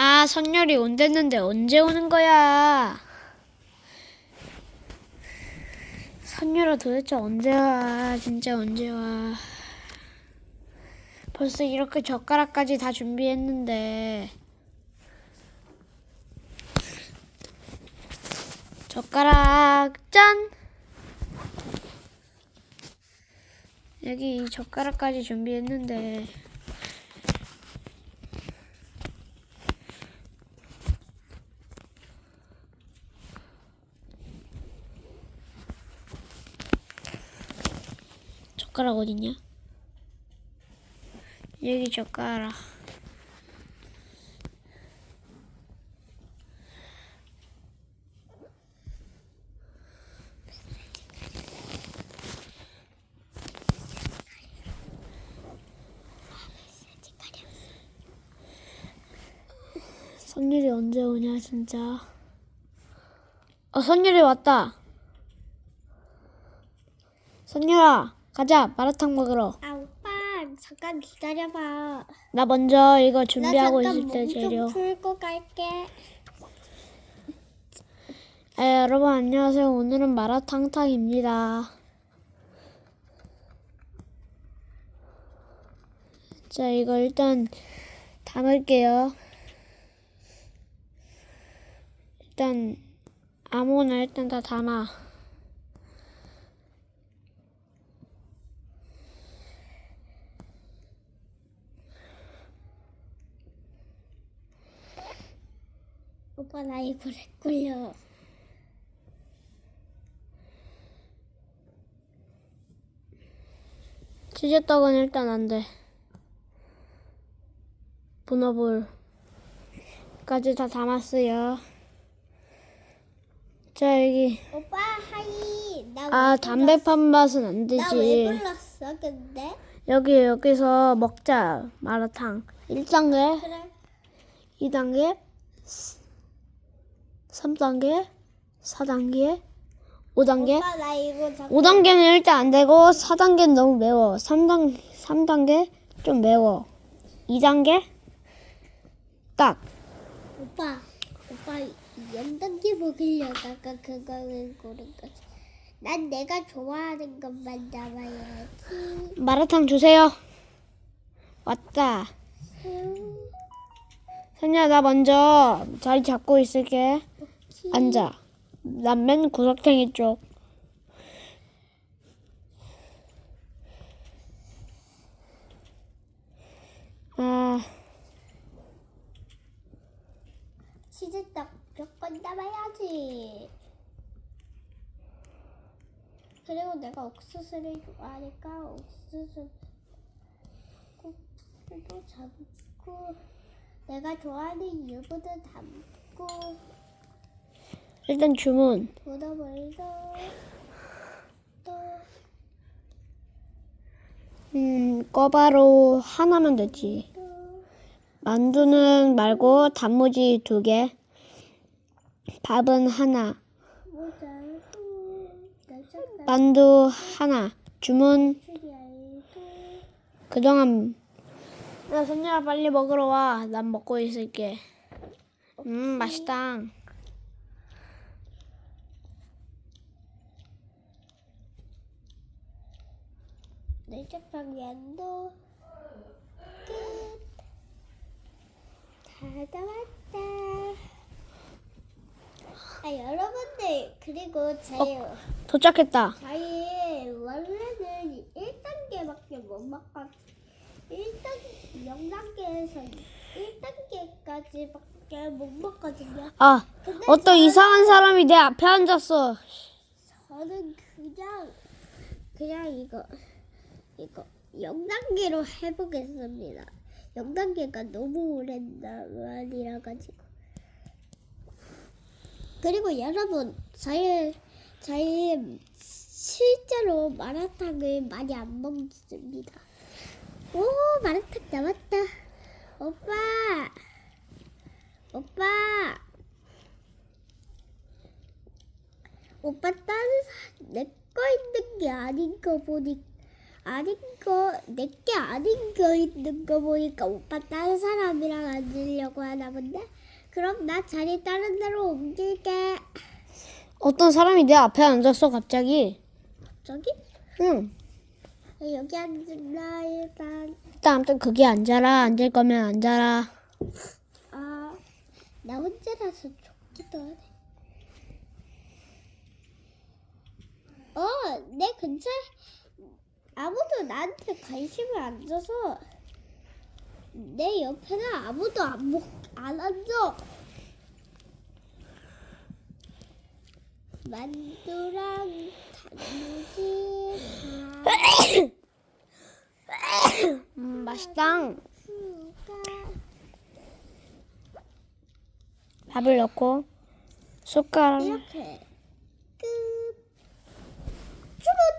아, 선열이 온댔는데 언제 오는 거야? 선열아 도대체 언제 와? 진짜 언제 와? 벌써 이렇게 젓가락까지 다 준비했는데. 젓가락 짠! 여기 이 젓가락까지 준비했는데. 젓가락 어딨냐? 여기 젓가락. 선율이 언제 오냐 진짜. 어 선율이 왔다. 선율아 가자 마라탕 먹으러. 아 오빠 잠깐 기다려봐. 나 먼저 이거 나 준비하고 잠깐 있을 때몸 재료. 좀 풀고 갈게. 아, 여러분 안녕하세요. 오늘은 마라탕탕입니다. 자, 이거 일단 담을게요. 일단 아무거나 일단 다 담아. 나 이불에 꿀려. 치즈떡은 일단 안 돼. 분어볼까지 다 담았어요. 자, 여기. 오빠 하이 나 아, 왜 담배 판 맛은 안 불렀- 나왜 되지. 불렀어 근데? 여기, 여기서 먹자. 마라탕. 1단계, 그래. 2단계, 3단계, 4단계, 5단계. 오빠 나 이거 잠깐. 5단계는 일단 안 되고 4단계는 너무 매워. 3단 3단계 좀 매워. 2단계 딱. 오빠 오빠 연단기 먹으려다가 그거를 고른 거지. 난 내가 좋아하는 것만 담아야지. 마라탕 주세요. 왔다. 음, 선야 나 먼저 자리 잡고 있을게. 앉아. 난 맨 구석탱이 쪽. 아, 치즈떡 무조건 담아야지. 그리고 내가 옥수수를 좋아하니까 옥수수 꼭도 담고 내가 좋아하는 유부도 담고 일단 주문. 보더물도 또 음, 꿔바로 하나면 되지. 또 만두는 말고 단무지 두 개. 밥은 하나. 만두 하나. 주문 그동안 야 선녀야 빨리 먹으러 와. 난 먹고 있을게. 음 맛있다. 내 책방면도 끝. 다 담았다. 아 여러분들 그리고 제 도착했다. 저희 원래는 1단계밖에 못 먹거든요. 1단 0단계에서 1단계까지밖에 못 먹거든요. 아 근데 어떤 저는- 이상한 사람이 내 앞에 앉았어. 저는 그냥 그냥 이거 이거 0단계로 해보겠습니다. 0단계가 너무 오랜단 말이라 가지고 그리고 여러분 저희 저희 실제로 마라탕을 많이 안 먹습니다. 오 마라탕 나왔다. 오빠 오빠 오빠 다른 내 거 있는 게 아닌 거 보니 아닌 거, 내게 아닌 거 있는 거 보니까 오빠 다른 사람이랑 앉으려고 하나 본데? 그럼 나 자리 다른 데로 옮길게. 어떤 사람이 내 앞에 앉았어 갑자기. 갑자기? 응. 여기 앉는다, 일단. 일단 아무튼 거기 앉아라. 앉을 거면 앉아라. 아, 나 혼자라서 좋기도 하네. 어, 내 근처에 아무도 나한테 관심을 안 줘서 내 옆에는 아무도 안, 목, 안 앉아. 만두랑 단무지 음, 맛있다. 밥을 넣고 숟가락 이렇게 끝. 주문.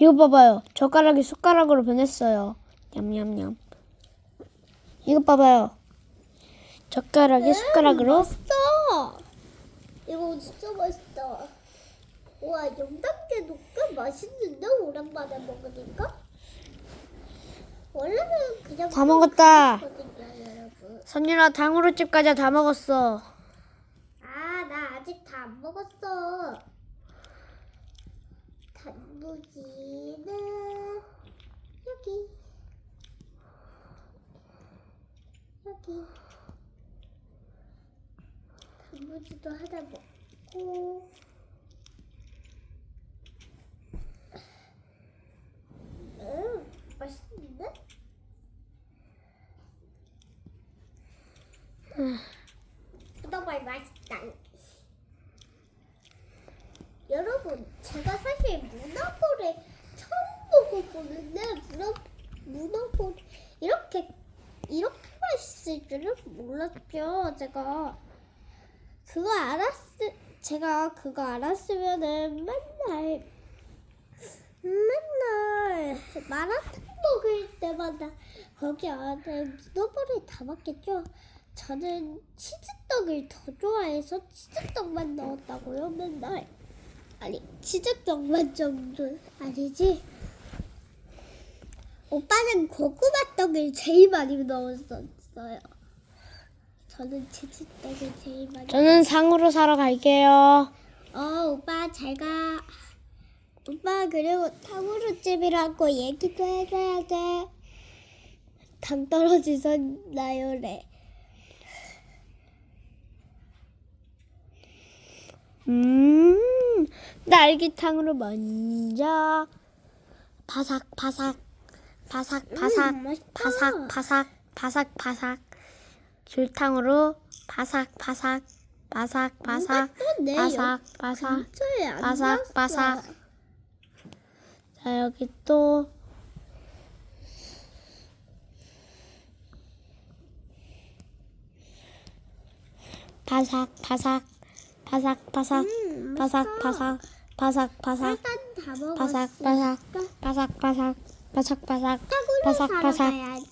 이거 봐봐요. 젓가락이 숟가락으로 변했어요. 냠냠냠. 이거 봐봐요. 젓가락이 음, 숟가락으로. 맛있어. 이거 진짜 맛있다. 와 영당대 녹가 맛있는데 오랜만에 먹으니까. 원래는 그냥 다 먹었다. 선율아 당으로 집 가자 다 먹었어. 아 나 아직 다 안 먹었어. 물고기는 여기. 여기. 단무지도 하나 먹고. 음 맛있는데? 아. 줄 몰랐죠. 제가 그거 알았을 제가 그거 알았으면은 맨날 맨날 마라탕 먹을 때마다 거기 안에 문어발을 담았겠죠. 저는 치즈떡을 더 좋아해서 치즈떡만 넣었다고요 맨날 아니 치즈떡만 정도 아니지 오빠는 고구마떡을 제일 많이 넣었었어요. 저는 치즈떡을 제일 많이. 저는 상으로 사러 갈게요. 어 오빠 제가 오빠 그리고 탕후루집이라고 얘기도 해줘야 돼. 당 떨어지셨나요래. 네? 음, 날기탕으로 먼저 바삭 바삭 바삭 바삭 음, 바삭 바삭 바삭 바삭 설탕으로 바삭바삭 바삭바삭 바삭바삭 바삭바삭 바삭. 자 여기 또 바삭 바삭 바삭 바삭 바삭 바삭 바삭 바삭 바삭 바삭 바삭 바삭 바삭 바삭 바삭 바삭 바삭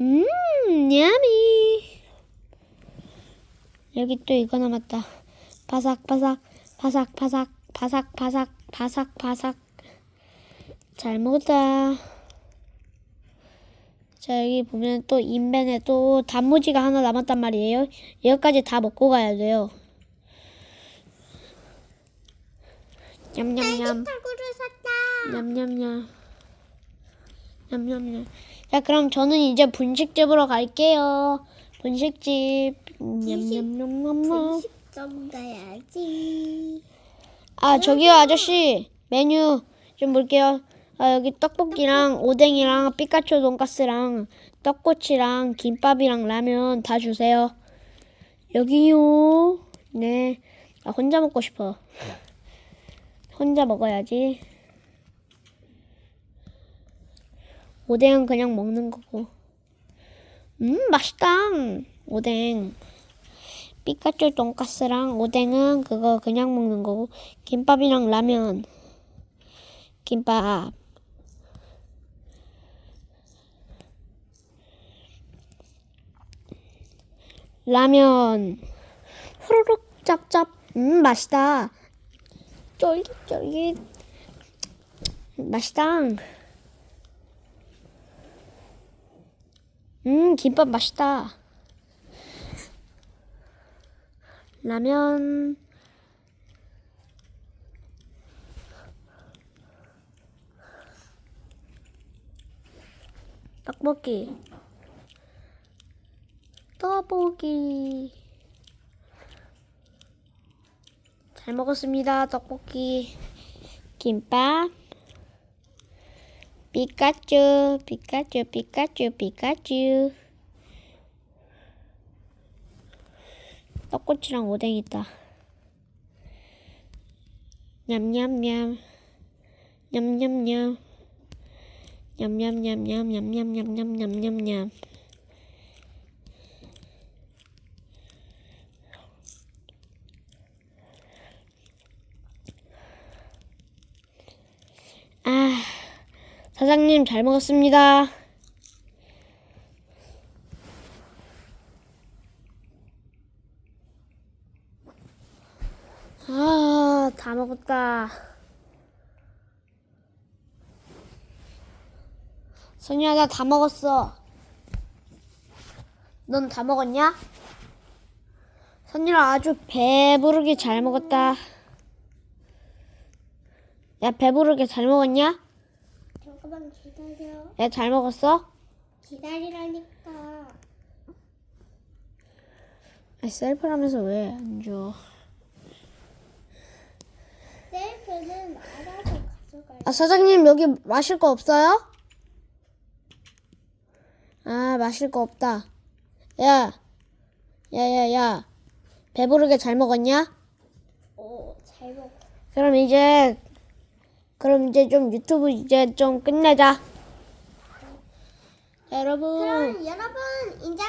음, 야미. 여기 또 이거 남았다. 바삭, 바삭, 바삭, 바삭, 바삭, 바삭, 바삭, 바삭. 잘 먹었다. 자, 여기 보면 또 인벤에 또 단무지가 하나 남았단 말이에요. 여기까지 다 먹고 가야 돼요. 냠냠냠. 냠냠냠. 냠냠냠. 자, 그럼 저는 이제 분식집으로 갈게요. 분식집. 냠냠냠냠냠. 분식점 가야지. 아, 저기요, 아저씨. 메뉴 좀 볼게요. 아, 여기 떡볶이랑 오뎅이랑 피카츄 돈까스랑 떡꼬치랑 김밥이랑 라면 다 주세요. 여기요. 네. 나 혼자 먹고 싶어. 혼자 먹어야지. 오뎅은 그냥 먹는 거고. 음, 맛있다. 오뎅. 피카츄 돈까스랑 오뎅은 그거 그냥 먹는 거고. 김밥이랑 라면. 김밥. 라면. 후루룩 짭짭. 음, 맛있다. 쫄깃쫄깃. 맛있다. 음, 김밥 맛있다. 라면. 떡볶이. 떡볶이. 잘 먹었습니다. 떡볶이. 김밥. 피카츄, 피카츄, 피카츄, 피카츄. 떡꼬치랑 오뎅 있다. 냠냠냠. 냠냠냠. 냠냠냠냠냠냠냠냠냠냠. 아, 사장님 잘 먹었습니다. 아, 다 먹었다. 선이야, 나 다 먹었어. 넌 다 먹었냐? 선이라 아주 배부르게 잘 먹었다. 야, 배부르게 잘 먹었냐? 잠깐만 기다려. 야, 잘 먹었어? 기다리라니까. 아, 셀프라면서 왜 안 줘? 셀프는 알아서 가져갈. 아, 사장님, 여기 마실 거 없어요? 아, 마실 거 없다. 야, 야, 야, 야. 배부르게 잘 먹었냐? 오, 잘 먹어. 그럼 이제, 그럼 이제 좀 유튜브 이제 좀 끝내자. 자, 여러분. 그럼 여러분 이제